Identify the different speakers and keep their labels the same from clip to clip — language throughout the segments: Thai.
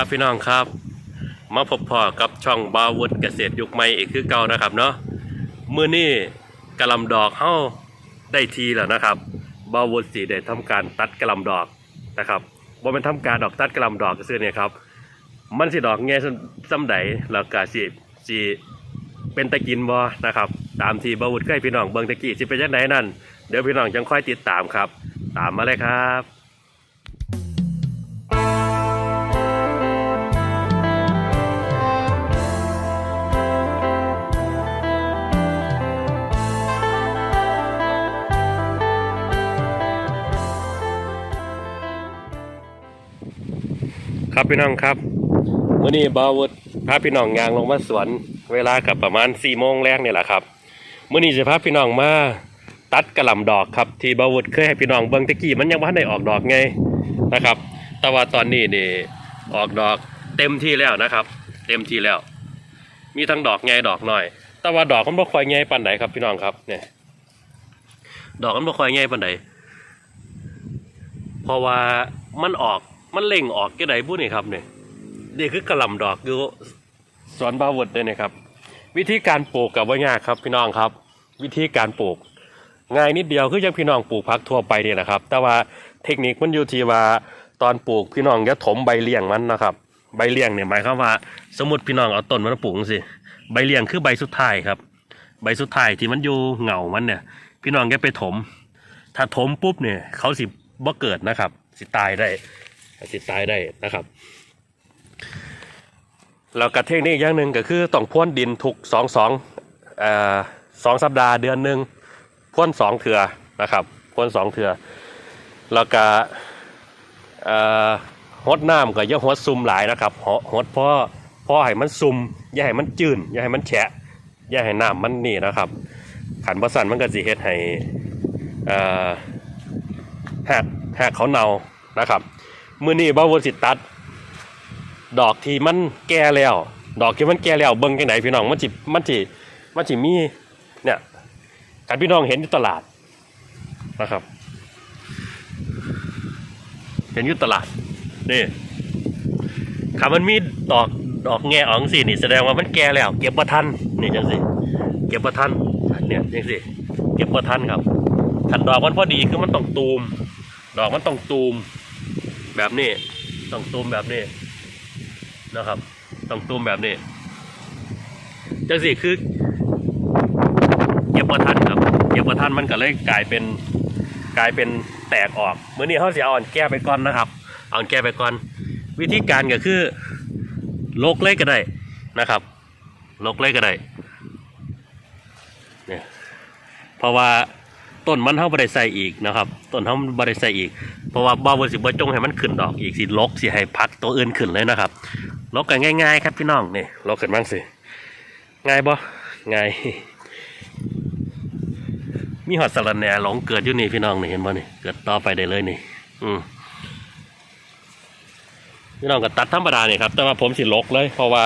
Speaker 1: สวัสดีครับพี่น้องครับ มาพบพอกับช่องบาวุฒเกษตรยุคใหม่อีกคือเก่านะครับเนาะมือนี้กระลำดอกเฮาได้ทีแล้วนะครับ บาวุฒสีได้ทำการตัดกระลำดอกนะครับบ่เป็นทำการดอกตัดกระลำดอกซื่อเนี่ยครับมันสิดอกแง่ซ้ำใดแล้วก็สิสิเป็นตะกินบ่นะครับ ตามที่บาวุฒเคยพี่น้องเบิงตะกี้สิเป็นจังไดนั่นเดี๋ยวพี่น้องจังค่อยติดตามครับ ตามมาเลยครับ ครับพี่น้องครับวันนี้บาวุฒพาพี่น้องยางลงมาสวน เวลากับประมาณ4ี่โมงแรกเนี่ยแหละครับมื่อนี้จะพาพี่น้องมาตัดกระหล่ำดอกครับ ที่บาวุฒเคยให้พี่น้องเบิ่งตะกี้มันยังไม่ทันได้ออกดอกไงนะครับ แต่ว่าตอนนี้นี่ออกดอกเต็มที่แล้วนะครับ เต็มที่แล้ว มีทั้งดอกไงดอกน้อย แต่ว่าดอกมันบ่ค่อยไงปานใดครับพี่น้องครับเนี่ยดอกมันบ่ค่อยไงปานใดเพราะว่ามันออก มันเล่งออกแค่ใดบุนี่ครับเนี่ยนี่คือกระหล่ำดอกอยู่สวนบาวุฒเลยนะครับ วิธีการปลูกกับว่ายากครับพี่น้องครับ วิธีการปลูก ง่ายนิดเดียวคือยังพี่น้องปลูกผักทั่วไปนี่แหละครับ แต่ว่าเทคนิคมันอยู่ที่ว่าตอนปลูกพี่น้องจะถมใบเลี้ยงมันนะครับ ใบเลี้ยงเนี่ยหมายความว่า สมมติพี่น้องเอาต้นมันมาปลูกสิใบเลี้ยงคือใบสุดท้ายครับ ใบสุดท้ายที่มันอยู่เหงามันเนี่ย พี่น้องแกไปถม ถ้าถมปุ๊บเนี่ยเขาสิบ่เกิดนะครับ สิตายได้ สิตายได้นะครับแล้วกระเทคนิคอย่างหนึ่งก็คือต้องพ่นดินทุกสองสองสองสัปดาห์เดือนหนึ่งพ่นสองเถื่อนะครับพ่นสองเถื่อแล้วก็เอ่อหดน้ำก็อย่าหดซุ่มหลายนะครับหหดพ่อพ่อให้มันซุ่มอย่าให้มันจืนอย่าให้มันแฉะอย่าให้น้ำมันนี่นะครับ ขันประสันมันก็สิเฮ็ดให้แหกแหกเขาเนานะครับ มือนี้บ่าวสิตัด ดอกที่มันแก่แล้ว ดอกที่มันแก่แล้วเบิ่งจังไดพี่น้องมันสิมันสิมันสิมีเนี่ยการพี่น้องเห็นอยู่ตลาดนะครับ เห็นอยู่ตลาดนี่คำมันมีดอกดอกแง่อองสินี่แสดงว่ามันแก่แล้ว เก็บบ่ทันนี่จังสิเก็บบ่ทันเนี่ยจังสิเก็บบ่ทันครับขันดอกมันพอดีคือมันต้องตูม ดอกมันต้องตูม แบบนี้ ต้องตูมแบบนี้นะครับ ต้องตูมแบบนี้จังสิคือเก็บประทันครับเก็บประทันมันก็เลยกลายเป็นกลายเป็นแตกออกเมื่อนี้เขาเสียอ่อนแก้ไปก่อนนะครับเอาอ่อนแก้ไปก่อน วิธีการก็คือลกเล็กก็ได้นะครับลกเล็กก็ได้เนี่ยเพราะว่า ต้นมันเขาบริใส่อีกนะครับต้นเขาบริใส่อีก เพราะว่าบ่าวสิบ่จงให้มันขึ้นดอกอีกสิลกสิให้พักตัวอื่นขึ้นเลยนะครับลกกันง่าย ๆ ครับพี่น้องนี่ลกขึ้นบ้างสิง่ายบ่ง่ายมีหอดสลัดแหน่หลงเกิดอยู่นี่พี่น้องนี่เห็นบ่นี่เกิดต่อไปได้เลยนี่ อืมพี่น้องก็ตัดธรรมดานี่ครับแต่ว่าผมสิลกเลย เพราะว่า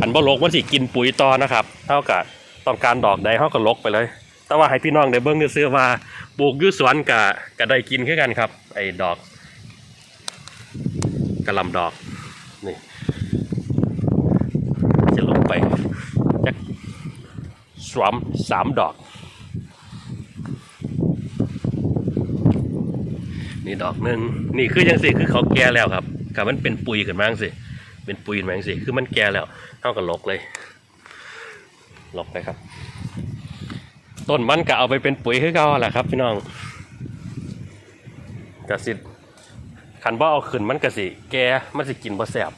Speaker 1: อันบ่ลกมันสิกินปุ๋ยต่อนะครับ เท่ากับต้องการดอกใดเท่ากับลกไปเลย แต่ว่าให้พี่น้องได้เบิ่งซื้อว่าปลูกอยุสวนกะกะได้กินคือกันครับ ไอ้ดอกกระลำดอกนี่จะลงไปจักสวมสามดอก นี่ดอกหนึ่งนี่คือยังสิคือเขาแก่แล้วครับกับมันเป็นปุยกันมาจังสิเป็นปุยกันมาจังสิคือมันแก่แล้วเท่ากับหลกเลยหลกไปครับ ต้นมันก็เอาไปเป็นปุ๋ยคือเก่าแหละครับพี่น้องกระสิขันบ่าเอาขึ้นมันกะสิ แกมันสิกินบ่แซ่บ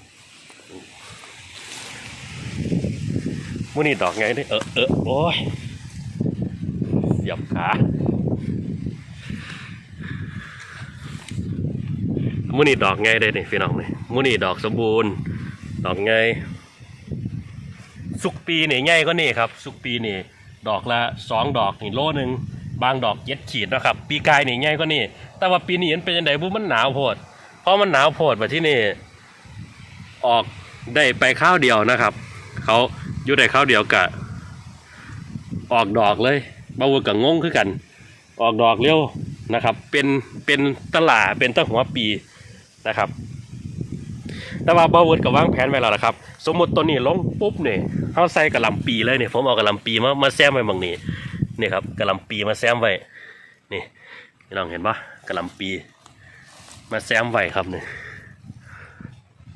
Speaker 1: มื้อนี้ดอกไงเด้เออเออโอ้ยเสียบขามื้อนี้ดอกไงได้นี่พี่น้องนี่มื้อนี้ดอกสมบูรณ์ ดอกไงสุกปีนี่ใหญ่ก็นี่ครับ สุกปีนี่ ดอกละสองดอกนี่โลหนึ่งบางดอกเย็ดขีดนะครับ ปีกายนี่ง่ายกว่านี่ แต่ว่าปีนี้มันเป็นยังไงบุมันหนาวโพดเพราะมันหนาวโพดมาที่นี่ ออกได้ไปข้าวเดียวนะครับ เขาอยู่ได้ข้าวเดียวกะ ออกดอกเลยบาวกับงงคือกัน ออกดอกเร็วนะครับ เป็นเป็นตลาดเป็นต้นหัวปีนะครับ แต่ว่าบาวุฒกับวางแผนไว้แล้วล่ะครับ สมมติตัวนี้ลงปุ๊บเนี่ยเขาใส่กระลำปีเลยเนี่ยผมเอากระลำปีมามาแซมไว้บางนี้นี่ครับกระลำปีมาแซมไว้นี่พี่น้องเห็นปะกระลำปี มาแซมไว้ครับเนี่ย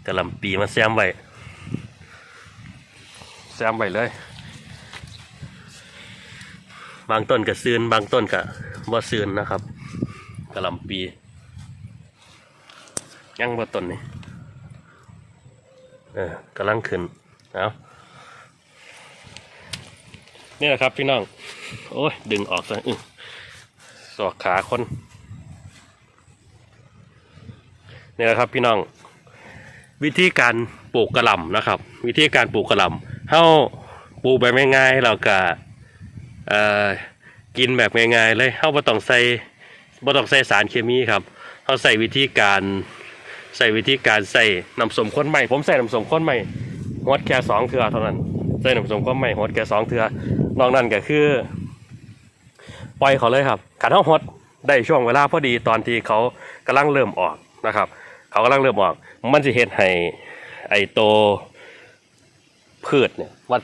Speaker 1: กระลำปีมาแซมไว้แซมไว้เลย บางต้นก็ซืนบางต้นก็บ่ซืนนะครับกระลำปียังบ่ต้นนี่ เออกำลังขึ้นเอานี่แหละครับพี่น้อง โอ้ย ดึงออกซะอสอกขาคนนี่แหละครับพี่น้อง วิธีการปลูกกระหล่ำนะครับ วิธีการปลูกกระหล่ำเฮาปลูกแบบง่ายๆเราก็กินแบบง่ายๆเลยเฮาบ่ต้องใส่บ่ต้องใส่สารเคมีครับเฮาใส่วิธีการ ใส่วิธีการใส่น้ำสมข้นใหม่ ผมใส่น้ำสมข้นใหม่ฮอดแค่สองเทือเท่านั้น ใส่น้ำสมข้นใหม่ฮอดแค่สองเทือนอกนั้นก็คือ ปล่อยเขาเลยครับขันเท้าฮดได้ช่วงเวลาพอดีตอนที่เขากำลังเริ่มออกนะครับ เขากำลังเริ่มออก มันจะเห็นให้ไอโตพืชเนี่ยวัด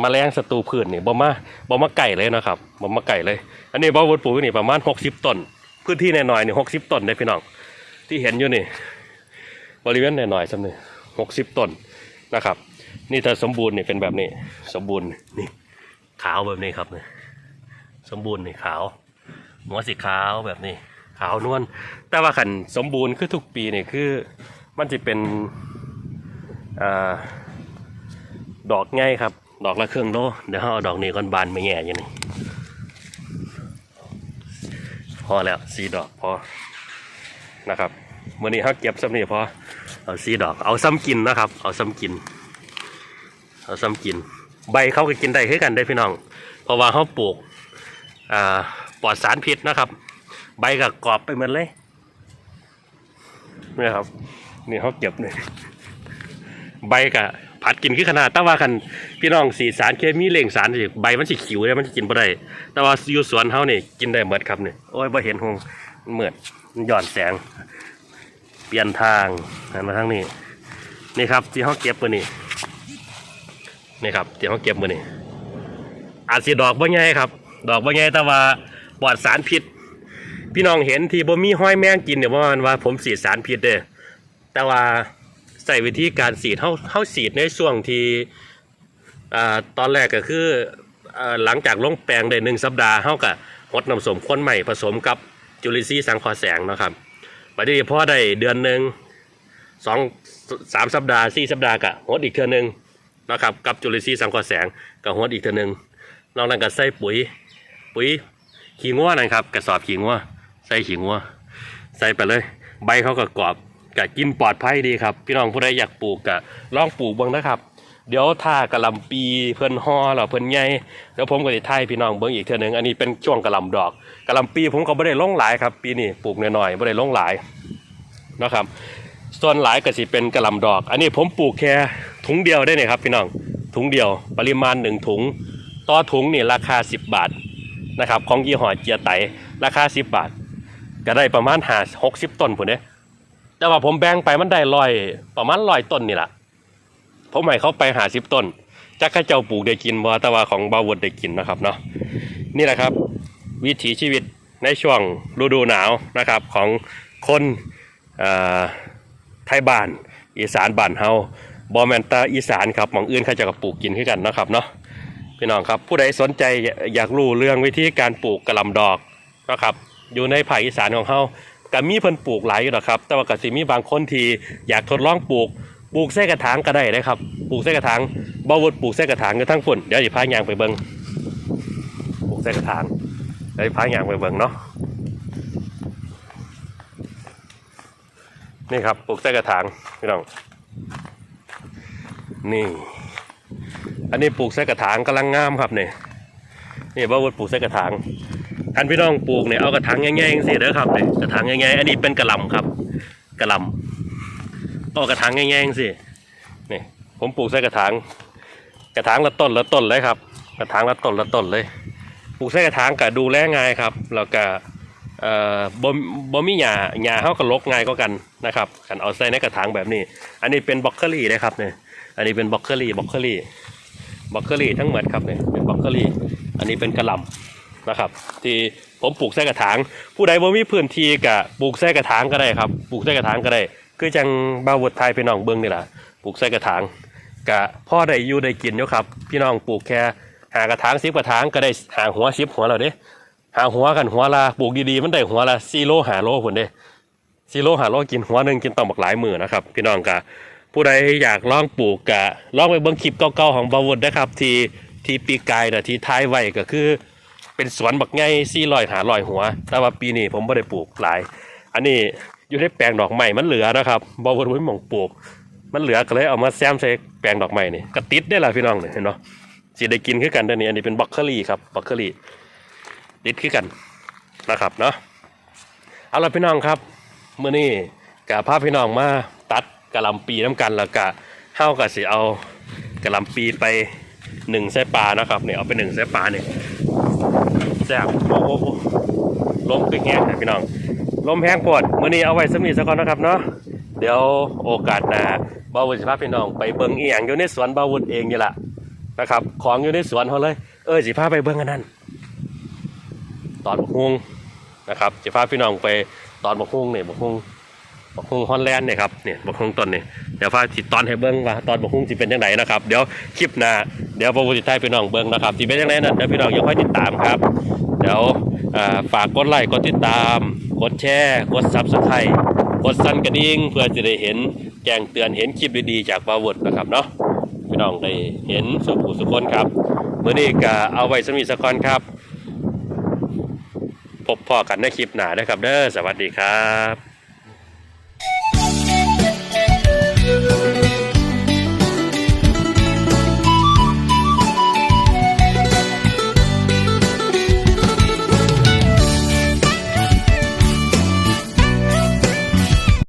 Speaker 1: แมลงศัตรูพืชเนี่ยบ่มาบ่มาไก่เลยนะครับบ่มาไก่เลย อันนี้บ่าวดปลูกนี่ประมาณ 60ต้นพื้นที่หน่อยๆนี่60ต้นได้พี่น้อง ที่เห็นอยู่นี่ บริเวณหน่อยๆสักหนึ่งหกสิบต้นนะครับ นี่ถ้าสมบูรณ์เนี่ยเป็นแบบนี้ สมบูรณ์นี่ขาวแบบนี้ครับเนี่ยสมบูรณ์นี่ขาวหัวสีขาวแบบนี้ ขาวนวลแต่ว่าขันสมบูรณ์คือทุกปีเนี่ยคือมันจะเป็นอดอกง่ายครับ ดอกละเครื่องโลเดี๋ยวเอาดอกนี้ก่อนบานไม่แง่อยังนี่พอแล้วสี่ดอกพอนะครับ มื่อนี้เขาเก็บซ้ำนี่พอเอาสีดอก เอาซ้ำกินนะครับ เอาซ้ำกิน เอาซ้ำกิน ใบเขาก็กินได้คือกันได้พี่น้อง เพราะว่าเขาปลูกอ่าปลอดสารพิษนะครับ ใบก็กรอบไปหมดเลยนี่ครับ นี่เขาเก็บเลยใบก็ผัดกินคือขนาดแต่ว่าคันพี่น้องสีสารเคมีเล่งสารสิใบมันสิขิวเลยมันจะกินบ่ได้ แต่ว่าอยู่สวนเขาเนี่กินได้เหมดครับเนี่ยโอ้ยบ่เห็นหงเหมือดหย่อนแสง เปลี่ยนทางหันมาทางนี้นี่ครับที่เขาเก็บมือนี่นี่ครับที่เขาเก็บมือนี่อาจสิดอกบ่ใหญ่ครับ ดอกบ่ใหญ่แต่ว่าปลอดสารพิษ พี่น้องเห็นที่บ่มีห้อยแมงกินเนี่ยว่ามันว่าผมสีดสารพิษเด้อแต่ว่าใส่วิธีการสีดเฮาเฮาสีดในช่วงที่อ่าตอนแรกก็คืออ่าหลังจากลงแปลงได้หนึ่งสัปดาห์เฮาก็หดน้ำสมข้นใหม่ผสมกับจุลินทรีย์สังเคราะห์แสงนะครับ บัดนี้พอได้เดือนหนึ่งสองสามสัปดาห์สี่สัปดาห์กะหดอีกเทื่อหนึงนะครับกับจุลินทรีย์สังเคราะห์แสงก็หดอีกเทื่อหนึงนอกนั้นก็ใส่ปุ๋ย ปุ๋ยขี้งัวนะครับกระสอบขี้งัวใส่ขี้งัวใส่ไปเลย ใบเขาก็กรอบกะกินปลอดภัยดีครับ พี่น้องผู้ใดอยากปลูกกะลองปลูกบ้างนะครับ เดี๋ยวถ้ากระหลำปีเพิ่นห่อแล้วเพิ่นใหญ่เดี๋ยวผมก็จะทายพี่น้องเบิ่งอีกเทื่อหนึงอันนี้เป็นช่วงกระหลำดอกกระหลำปีผมก็บ่ได้ลงหลายครับ ปีนี้ปลูกน้อยๆบ่ได้ลงหลายนะครับ ส่วนหลายก็สิเป็นกระหลำดอก อันนี้ผมปลูกแค่ถุงเดียวได้เนี่ยครับ พี่น้องถุงเดียว ปริมาณหนึ่งถุงต่อถุงนี่ราคา 10 บาทนะครับของยี่ห้อเจียไตราคา 10 บาท ก็ได้ประมาณหาหกสิบต้นผมเนี่ยแต่ว่าผมแบ่งไปมันได้รอยประมาณรอยต้นนี่แหละ ผมให้เขาไปหาสิบต้นจักข้าเจ้าปลูกได้กินบ่แต่ว่าของบาวดได้กินนะครับเนาะนี่แหละครับ วิถีชีวิตในช่วงฤดูหนาวนะครับของคนไทยบ้านอีสานบ้านเฮาบอแมนตาอีสานครับหมองอื่นเขาจะกับปลูกกินคือกันนะครับเนาะพี่น้องครับผู้ใดสนใจอยากรู้เรื่องวิธีการปลูกกระลำดอกนะครับอยู่ในภาคอีสานของเฮาก็มีเพิ่นปลูกหลายอยู่นะครับ แต่ว่ากสิมีบางคนที่อยากทดลองปลูก ปลูกใส่กระถางก็ได้นะครับปลูกใส่กระถางบ่าวดปลูกใส่กระถางกันทั้งฝนเดี๋ยวสิพายางไปเบิ่งปลูกใส่กระถางเดี๋ยวพายางไปเบิ่งเนาะนี่ครับปลูกใส่กระถางพี่น้องนี่ อันนี้ปลูกใส่กระถางกำลังงามครับเนี่ยนี่บ่าวดปลูกใส่กระถางอันพี่น้องปลูกเนี่ยเอากระถางง่ายๆสิเด้อครับเนี่ยกระถางง่ายๆอันนี้เป็นกระลำครับกระลำ เอากระถางแง่ายๆสินี่ผมปลูกใส่กระถาง กระถางละต้นละต้นเลยครับ กระถางละต้นละต้นเลย ปลูกใส่กระถางก็ดูแลง่ายครับ แล้วก็เอ่อบ่บ่มีหญ้าหญ้าเฮาก็ลกง่ายกว่ากันนะครับคันเอาใส่ในกระถางแบบนี้ อันนี้เป็นบล็อกเกอรี่นะครับเนี่ยอันนี้เป็นบล็อกเกอรี่บล็อกเกอรี่บล็อกเกอรี่ทั้งหมดครับเนี่ยเป็นบล็อกเกอรี่ อันนี้เป็นกระหล่ำนะครับ ที่ผมปลูกใส่กระถาง ผู้ใดบ่มีพื้นที่ก็ปลูกใส่กระถางก็ได้ครับ ปลูกใส่กระถางก็ได้ คือจังบาวดไทยพี่น้องเบิ่งนี่แหละปลูกใส่กระถางก็พ่อได้อยู่ได้กินอยู่ครับ พี่น้องปลูกแค่หากระถางสิบกระถางก็ได้หาหัวสิบหัวแล้วเด้หาหัวกันหัวละปลูกดีๆมันได้หัวละซีโลหาโลผลเด้ซีโลหาโลกินหัวหนึ่งกินต่อบักหลายมือนะครับ พี่น้องกะผู้ใดอยากลองปลูกกะลองไปเบิ่งคลิปเก่าๆของบาวดนะครับ ที่ที่ปีกายนะที่ท้ายไว้ก็คือ เป็นสวนบักไงซี่ลอยหาลอยหัว แต่ว่าปีนี้ผมไม่ได้ปลูกหลาย อันนี้อยู่ในแปลงดอกไม้มันเหลือนะครับบาวดไม่มองปลูก มันเหลือก็เลยเอามาแซมใส่แปลงดอกไม้นี่ก็ติดได้ละพี่น้องเนี่ยเห็นเนาะสิได้กินคือกันเด้อนี่อันนี้เป็นบล็อกเคอรี่ครับบล็อกเคอรี่ติดคือกันนะครับเนาะเอาละพี่น้องครับเมื่อนี้กับพาพี่น้องมาตัดกะลำปีน้ำกันแล้วก็เฮากับสิเอากะลำปีไปหนึ่งไส้ปลานะครับเนี่ยเอาไปหนึ่งไส้ปลาเนี่ยแซ่บโอ้โหลมคือแหงนะพี่น้อง ลมแห้งปวดมื่อนี้เอาไว้สำนีสักก่อนนะครับเนาะเดี๋ยวโอกาสหน้าบาวุฒิพาพี่น้องไปเบิ่งอีหยังอยู่ในสวนบาวุฒิเองนี่แหละนะครับ ของอยู่ในสวนเขาเลย เออสิพาไปเบิ่งกันนั่นตอนบกฮุงนะครับจะพาพี่น้องไปตอนบกฮุงเนี่ยบกฮุงบกฮุงฮอนแลนด์เนี่ยครับเนี่ยบกฮุงต้นเนี่ยเดี๋ยวพาติตอนให้เบิ้งว่าตอนบกฮุงจะเป็นยังไงนะครับเดี๋ยวคลิปหน้าเดี๋ยวพระพุทธทยพี่น้องเบิ้งนะครับที่เป็นยังไงนั่นเดี๋ยวพี่น้องอย่าค่อยติดตามครับ เดี๋ยวฝากกดไลค์กดติดตาม กดแชร์ กดซับสไครต์กดสั่นกระดิ่งเพื่อจะได้เห็นแจ้งเตือนเห็นคลิปดีๆจากบาวดนะครับเนาะพี่น้องได้เห็นสุขสุคนครับเมื่อนี้ก็เอาไว้สมีสกอนครับ พบพ่อกันในคลิปหนานะครับ เด้อสวัสดีครับ